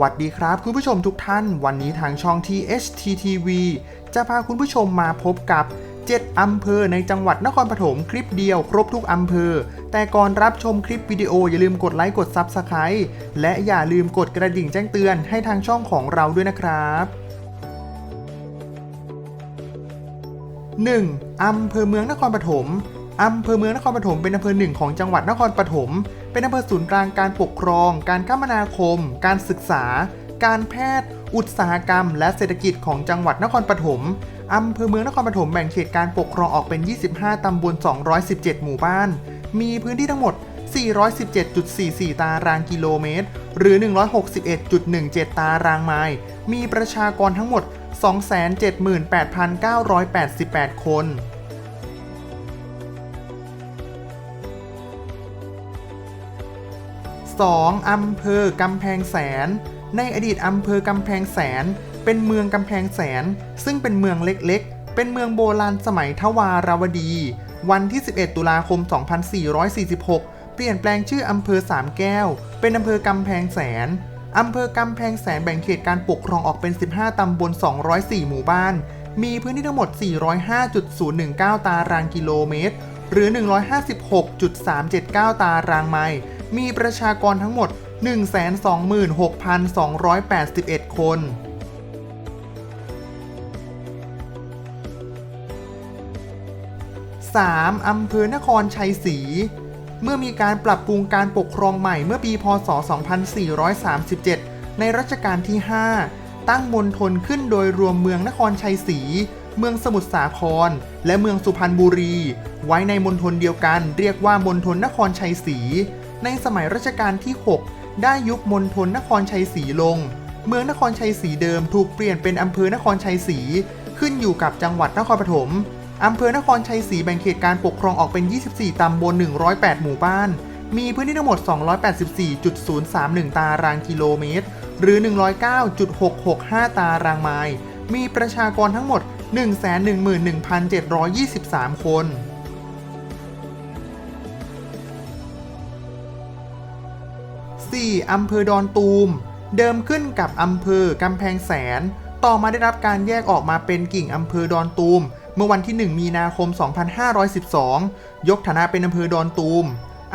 วัสดีครับ คุณผู้ชมทุกท่าน วันนี้ทางช่อง THTTV จะพาคุณผู้ชมมาพบกับ 7 อำเภอในจังหวัดนครปฐมคลิปเดียวครบทุกอำเภอ แต่ก่อนรับชมคลิปวิดีโออย่าลืมกดไลค์กด Subscribe และอย่าลืมกดกระดิ่งแจ้งเตือนให้ทางช่องของเราด้วยนะครับ 1. อำเภอเมืองนครปฐม อำเภอเมืองนครปฐมเป็นอำเภอหนึ่งของจังหวัดนครปฐม เป็นอำเภอศูนย์กลางการปกครอง การคมนาคม การศึกษา การแพทย์ อุตสาหกรรม และเศรษฐกิจของจังหวัดนครปฐมอำเภอเมืองนครปฐมแบ่งเขตการปกครองออกเป็น 25 ตำบล 217 หมู่บ้าน มีพื้นที่ทั้งหมด 417.44 ตารางกิโลเมตร หรือ 161.17 ตารางไมล์ มีประชากรทั้งหมด 278,988 คน 2. อำเภอกำแพงแสน ในอดีตอำเภอกำแพงแสน เป็นเมืองกำแพงแสน ซึ่งเป็นเมืองเล็กๆ เป็นเมืองโบราณสมัยทวาราวดี วันที่ 11 ตุลาคม 2446 เปลี่ยนแปลงชื่ออำเภอสามแก้ว เป็นอำเภอกำแพงแสนอำเภอกำแพงแสนแบ่งเขตการปกครองออกเป็น 15 ตำบล 204 หมู่บ้าน มีพื้นที่ทั้งหมด 405.019 ตารางกิโลเมตร หรือ 156.379 ตารางไมล์ มีประชากรทั้งหมด 126,281 คน 3. อำเภอนครชัยศรีเมื่อมีการปรับปรุงการปกครองใหม่เมื่อปีพศ 2437 ในรัชกาลที่ 5 ตั้งมณฑลขึ้นโดยรวมเมืองนครชัยศรี เมืองสมุทรสาคร และเมืองสุพรรณบุรี ไว้ในมณฑลเดียวกัน เรียกว่ามณฑลนครชัยศรี ในสมัยรัชกาลที่ 6 ได้ยุบมณฑลนครชัยศรีลง เมืองนครชัยศรีเดิมถูกเปลี่ยนเป็นอำเภอนครชัยศรีขึ้นอยู่กับจังหวัดนครปฐมอำเภอนครชัยศรีแบ่งเขตการปกครองออกเป็น 24 ตำบล 108 หมู่บ้าน มีพื้นที่ทั้งหมด 284.031 ตารางกิโลเมตร หรือ 109.665 ตารางไมล์ มีประชากรทั้งหมด 111,723 คน 4. อำเภอดอนตูม เดิมขึ้นกับอำเภอกำแพงแสน ต่อมาได้รับการแยกออกมาเป็นกิ่งอำเภอดอนตูม เมื่อวันที่ 1 มีนาคม 2512 ยกฐานะเป็นอำเภอดอนตูม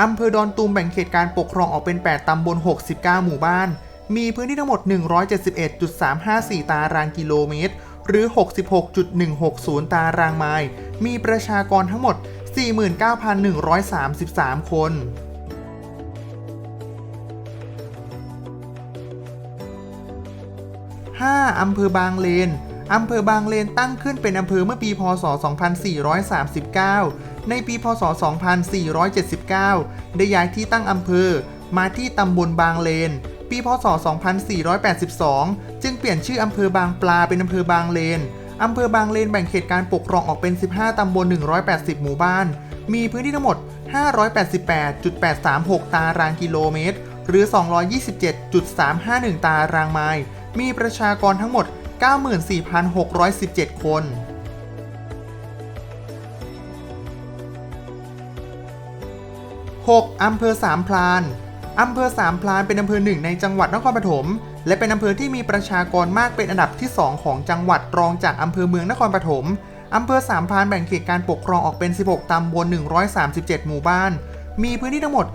อำเภอดอนตูมแบ่งเขตการปกครองออกเป็น 8 ตำบล 69 หมู่บ้าน มีพื้นที่ทั้งหมด 171.354 ตารางกิโลเมตร หรือ 66.160 ตารางไมล์ มีประชากรทั้งหมด 49,133 คน 5. อำเภอบางเลน อำเภอบางเลนตั้งขึ้นเป็นอำเภอเมื่อปีพศ 2439 ในปีพศ 2479 ได้ย้ายที่ตั้งอำเภอ มาที่ตำบลบางเลน ปีพศ 2482 จึงเปลี่ยนชื่ออำเภอบางปลาเป็นอำเภอบางเลน อำเภอบางเลนแบ่งเขตการปกครองออกเป็น 15 ตำบล 180 หมู่บ้าน มีพื้นที่ทั้งหมด 588.836 ตารางกิโลเมตร หรือ 227.351 ตารางไมล์ มีประชากรทั้งหมด 94,617 คน 6. อำเภอสามพลานอำเภอสามพลานเป็นอำเภอหนึ่งในจังหวัดนครปฐมและเป็นอำเภอที่มีประชากรมากเป็นอันดับที่ 2 ของจังหวัดรองจากอำเภอเมืองนครปฐมอำเภอสามพลานแบ่งเขตการปกครองออกเป็น 16 ตำบล 137 หมู่บ้าน มีพื้นที่ทั้งหมด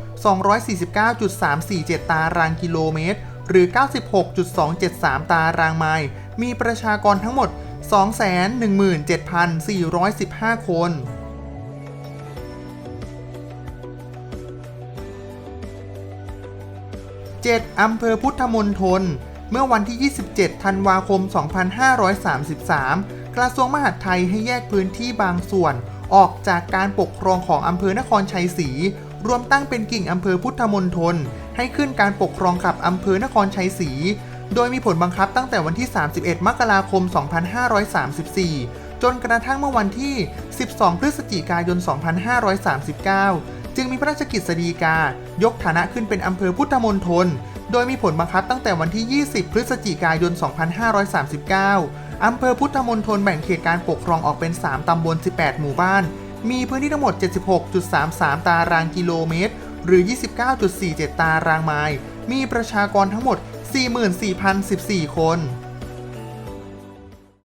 249.347 ตารางกิโลเมตร หรือ 96.273 ตารางไมล์ มีประชากรทั้งหมด 217,415 คน 7. อำเภอพุทธมณฑล เมื่อวันที่ 27 ธันวาคม 2533 กระทรวงมหาดไทยให้แยกพื้นที่บางส่วน ออกจากการปกครองของอำเภอนครชัยศรี รวมตั้งเป็นกิ่งอำเภอพุทธมณฑล ให้ขึ้นการปกครองกับอำเภอนครชัยศรี โดยมีผลบังคับตั้งแต่วันที่ 31 มกราคม 2534 จนกระทั่งเมื่อวันที่ 12 พฤศจิกายน 2539 จึงมีพระราชกิจสีกา ยกฐานะขึ้นเป็นอำเภอพุทธมณฑล โดยมีผลบังคับตั้งแต่วันที่ 20 พฤศจิกายน 2539 อำเภอพุทธมณฑลแบ่งเขตการปกครองออกเป็น 3 ตำบล 18 หมู่บ้าน มีพื้นที่ทั้งหมด 76.33 ตารางกิโลเมตร หรือ 29.47 ตารางไมล์ มีประชากรทั้งหมด 44,014 คน